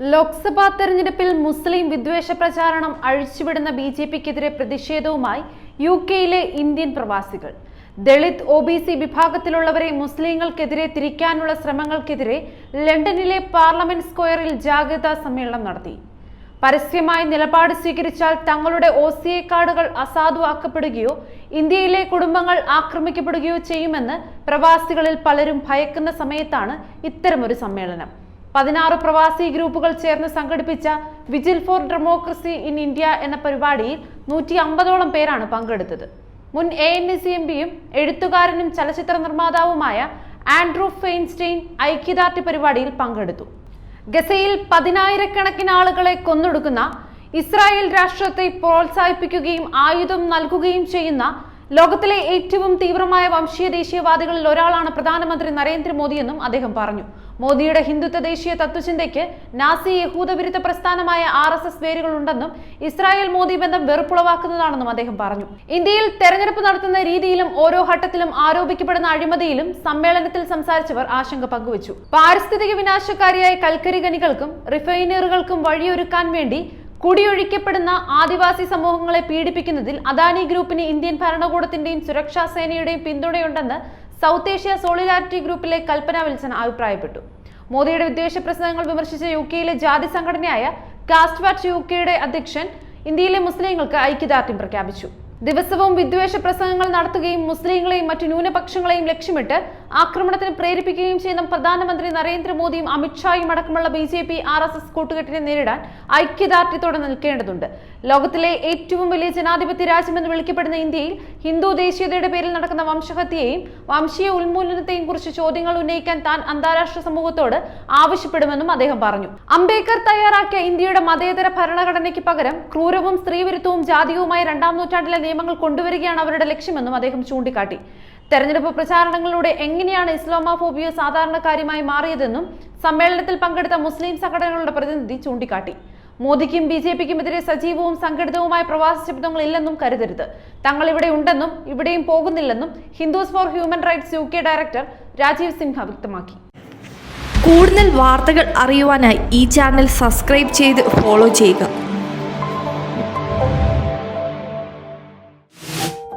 ലോക്സഭാ തെരഞ്ഞെടുപ്പിൽ മുസ്ലിം വിദ്വേഷ പ്രചാരണം അഴിച്ചുവിടുന്ന ബി ജെ പിക്കെതിരെ പ്രതിഷേധവുമായി യു കെയിലെ ഇന്ത്യൻ പ്രവാസികൾ. ദളിത് ഒ ബി സി വിഭാഗത്തിലുള്ളവരെ മുസ്ലിങ്ങൾക്കെതിരെ തിരിക്കാനുള്ള ശ്രമങ്ങൾക്കെതിരെ ലണ്ടനിലെ പാർലമെന്റ് സ്ക്വയറിൽ ജാഗ്രതാ സമ്മേളനം നടത്തി. പരസ്യമായി നിലപാട് സ്വീകരിച്ചാൽ തങ്ങളുടെ ഒ സി എ കാർഡുകൾ അസാധുവാക്കപ്പെടുകയോ ഇന്ത്യയിലെ കുടുംബങ്ങൾ ആക്രമിക്കപ്പെടുകയോ ചെയ്യുമെന്ന് പ്രവാസികളിൽ പലരും ഭയക്കുന്ന സമയത്താണ് ഇത്തരമൊരു സമ്മേളനം. പതിനാറ് പ്രവാസി ഗ്രൂപ്പുകൾ ചേർന്ന് സംഘടിപ്പിച്ച vigil for democracy in India എന്ന പരിപാടിയിൽ നൂറ്റി അമ്പതോളം പേരാണ് പങ്കെടുത്തത്. മുൻ എ എൻ സി എം പിയും എഴുത്തുകാരനും ചലച്ചിത്ര നിർമ്മാതാവുമായ ആൻഡ്രൂ ഫെയിൻസ്റ്റെയിൻ ഐക്യദാർഢ്യ പരിപാടിയിൽ പങ്കെടുത്തു. ഗസയിൽ പതിനായിരക്കണക്കിന് ആളുകളെ കൊന്നൊടുക്കുന്ന ഇസ്രായേൽ രാഷ്ട്രത്തെ പ്രോത്സാഹിപ്പിക്കുകയും ആയുധം നൽകുകയും ചെയ്യുന്ന ലോകത്തിലെ ഏറ്റവും തീവ്രമായ വംശീയ ദേശീയവാദികളിൽ ഒരാളാണ് പ്രധാനമന്ത്രി നരേന്ദ്രമോദിയെന്നും അദ്ദേഹം പറഞ്ഞു. മോദിയുടെ ഹിന്ദുത്വ ദേശീയ തത്വചിന്തയ്ക്ക് നാസി യഹൂദവിരുദ്ധ പ്രസ്ഥാനമായ ആർ എസ് എസ് വേരുകളുണ്ടെന്നും ഇസ്രായേൽ മോദി ബന്ധം വെറുപ്പുളവാക്കുന്നതാണെന്നും അദ്ദേഹം പറഞ്ഞു. ഇന്ത്യയിൽ തെരഞ്ഞെടുപ്പ് നടത്തുന്ന രീതിയിലും ഓരോ ഘട്ടത്തിലും ആരോപിക്കപ്പെടുന്ന അഴിമതിയിലും സമ്മേളനത്തിൽ സംസാരിച്ചവർ ആശങ്ക പങ്കുവച്ചു. പാരിസ്ഥിതിക വിനാശക്കാരിയായ കൽക്കരി ഖനികൾക്കും റിഫൈനറുകൾക്കും വഴിയൊരുക്കാൻ വേണ്ടി കുടിയൊഴിക്കപ്പെടുന്ന ആദിവാസി സമൂഹങ്ങളെ പീഡിപ്പിക്കുന്നതിൽ അദാനി ഗ്രൂപ്പിന് ഇന്ത്യൻ ഭരണകൂടത്തിന്റെയും സുരക്ഷാ സേനയുടെയും പിന്തുണയുണ്ടെന്ന് സൗത്ത് ഏഷ്യ സോളിഡാരിറ്റി ഗ്രൂപ്പിലെ കൽപ്പന വിൽസൺ അഭിപ്രായപ്പെട്ടു. മോദിയുടെ വിദ്വേഷ പ്രസംഗങ്ങൾ വിമർശിച്ച യു കെയിലെ ജാതി സംഘടനയായ കാസ്റ്റ് വാച്ച് യു കെയുടെ അധ്യക്ഷൻ ഇന്ത്യയിലെ മുസ്ലിങ്ങൾക്ക് ഐക്യദാർഢ്യം പ്രഖ്യാപിച്ചു. ദിവസവും വിദ്വേഷ പ്രസംഗങ്ങൾ നടത്തുകയും മുസ്ലിങ്ങളെയും മറ്റു ന്യൂനപക്ഷങ്ങളെയും ലക്ഷ്യമിട്ട് ആക്രമണത്തിന് പ്രേരിപ്പിക്കുകയും ചെയ്യുന്ന പ്രധാനമന്ത്രി നരേന്ദ്രമോദിയും അമിത്ഷായും അടക്കമുള്ള B J P R S S കൂട്ടുകെട്ടിനെ നേരിടാൻ ഐക്യദാർഢ്യത്തോടെ നിൽക്കേണ്ടതുണ്ട്. ലോകത്തിലെ ഏറ്റവും വലിയ ജനാധിപത്യ രാജ്യമെന്ന് വിളിക്കപ്പെടുന്ന ഇന്ത്യയിൽ ഹിന്ദു ദേശീയതയുടെ പേരിൽ നടക്കുന്ന വംശഹത്യയെയും വംശീയ ഉന്മൂലനത്തെയും കുറിച്ച് ചോദ്യങ്ങൾ ഉന്നയിക്കാൻ താൻ അന്താരാഷ്ട്ര സമൂഹത്തോട് ആവശ്യപ്പെടുമെന്നും അദ്ദേഹം പറഞ്ഞു. അംബേദ്കർ തയ്യാറാക്കിയ ഇന്ത്യയുടെ മതേതര ഭരണഘടനയ്ക്ക് പകരം ക്രൂരവും സ്ത്രീവിരുദ്ധവും ജാതികവുമായ രണ്ടാം നൂറ്റാണ്ടിലെ നിയമങ്ങൾ കൊണ്ടുവരികയാണ് അവരുടെ ലക്ഷ്യമെന്നും അദ്ദേഹം ചൂണ്ടിക്കാട്ടി. തെരഞ്ഞെടുപ്പ് പ്രചാരണങ്ങളിലൂടെ എങ്ങനെയാണ് ഇസ്ലാമോഫോബിയ സാധാരണക്കാര്യമായി മാറിയതെന്നും സമ്മേളനത്തിൽ പങ്കെടുത്ത മുസ്ലിം സംഘടനകളുടെ പ്രതിനിധി ചൂണ്ടിക്കാട്ടി. മോദിക്കും ബി ജെ പിക്കും എതിരെ സജീവവും സംഘടിതവുമായ പ്രവാസ ശബ്ദങ്ങൾ ഇല്ലെന്നും കരുതരുത്. തങ്ങൾ ഇവിടെ ഉണ്ടെന്നും ഇവിടെയും പോകുന്നില്ലെന്നും Hindus for human rights U K director Rajeev Sinha വ്യക്തമാക്കി. കൂടുതൽ വാർത്തകൾ അറിയുവാനായി ഈ ചാനൽ സബ്സ്ക്രൈബ് ചെയ്ത് ഫോളോ ചെയ്യുക.